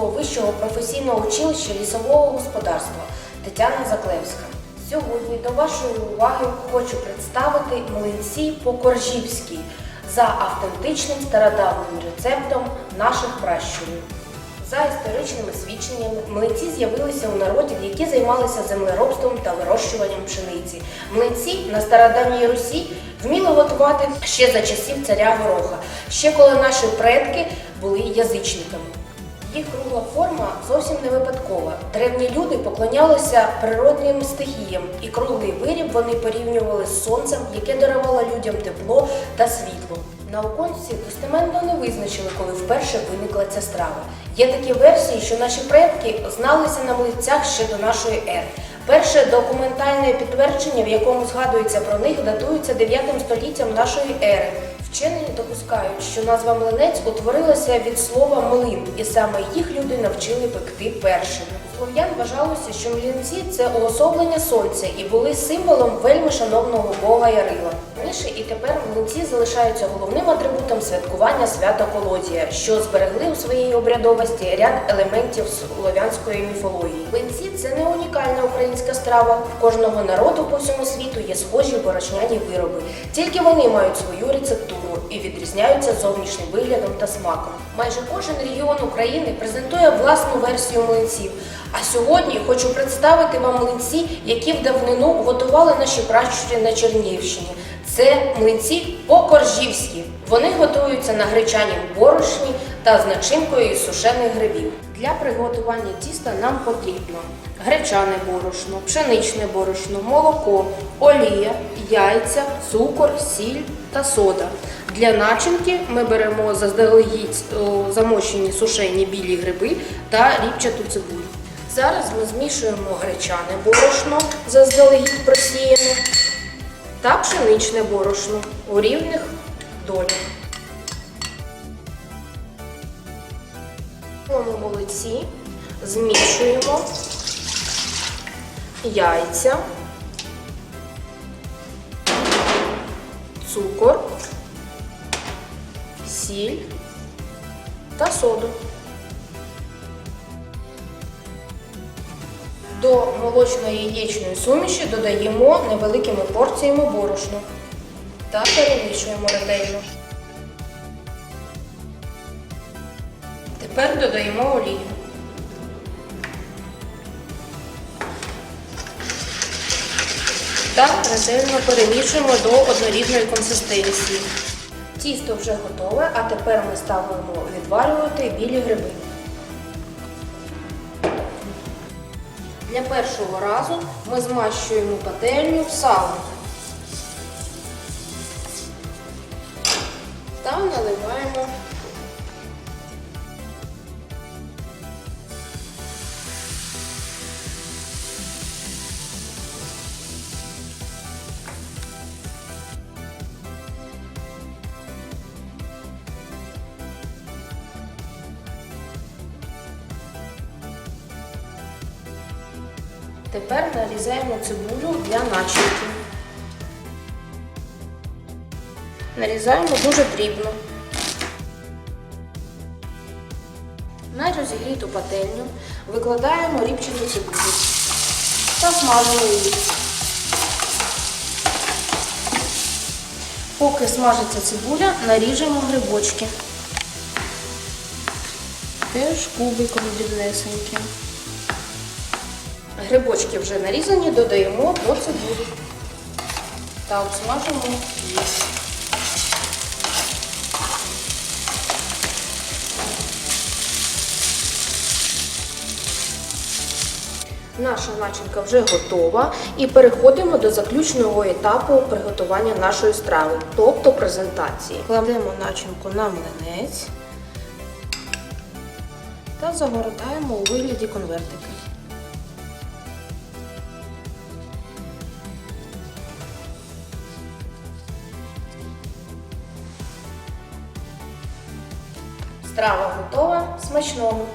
Московського вищого професійного училища лісового господарства Тетяна Заклевська. Сьогодні до вашої уваги хочу представити млинці по-коржівськи за автентичним стародавнім рецептом наших пращурів. За історичними свідченнями, млинці з'явилися у народів, які займалися землеробством та вирощуванням пшениці. Млинці на стародавній Русі вміли готувати ще за часів царя Гороха, ще коли наші предки були язичниками. Їх кругла форма зовсім не випадкова. Древні люди поклонялися природним стихіям, і круглий виріб вони порівнювали з сонцем, яке дарувало людям тепло та світло. Науковці достеменно не визначили, коли вперше виникла ця страва. Є такі версії, що наші предки зналися на млицях ще до нашої ери. Перше документальне підтвердження, в якому згадується про них, датується 9 століттям нашої ери. Вчені допускають, що назва млинець утворилася від слова млин, і саме їх люди навчили пекти першими. Слов'ян вважалося, що млинці це уособлення сонця і були символом вельми шановного бога Ярила. Раніше і тепер млинці залишаються головним атрибутом святкування свята Колодія, що зберегли у своїй обрядовості ряд елементів слов'янської міфології. Млинці це не унікальна українська страва. В кожного народу по всьому світу є схожі борошняні вироби. Тільки вони мають свою рецептуру і відрізняються зовнішнім виглядом та смаком. Майже кожен регіон України презентує власну версію млинців. А сьогодні хочу представити вам млинці, які в давнину готували наші пращурі на Чернігівщині. Це млинці по-коржівськи. Вони готуються на гречанім борошні та з начинкою сушених грибів. Для приготування тіста нам потрібно гречане борошно, пшеничне борошно, молоко, олія, яйця, цукор, сіль та сода. Для начинки ми беремо заздалегідь замочені сушені білі гриби та ріпчату цибулю. Зараз ми змішуємо гречане борошно заздалегідь просіяне та пшеничне борошно у рівних долях. Цьому молоці змішуємо яйця, цукор, сіль та соду. До молочної яєчної суміші додаємо невеликими порціями борошна та перемішуємо ретельно. Тепер додаємо олію. та ретельно перемішуємо до однорідної консистенції. Тісто вже готове, а тепер ми ставимо відварювати білі гриби. Для першого разу ми змащуємо пательню салом та наливаємо Тепер нарізаємо цибулю для начинки. Нарізаємо дуже дрібно. На розігріту пательню викладаємо ріпчану цибулю та смажимо її. Поки смажиться цибуля, наріжемо грибочки. Теж кубиком дрібнесеньким. Грибочки вже нарізані, додаємо до цибулі та обсмажимо їх. Наша начинка вже готова і переходимо до заключного етапу приготування нашої страви, тобто презентації. Кладемо начинку на млинець та загортаємо у вигляді конвертики. Страва готова. Смачного!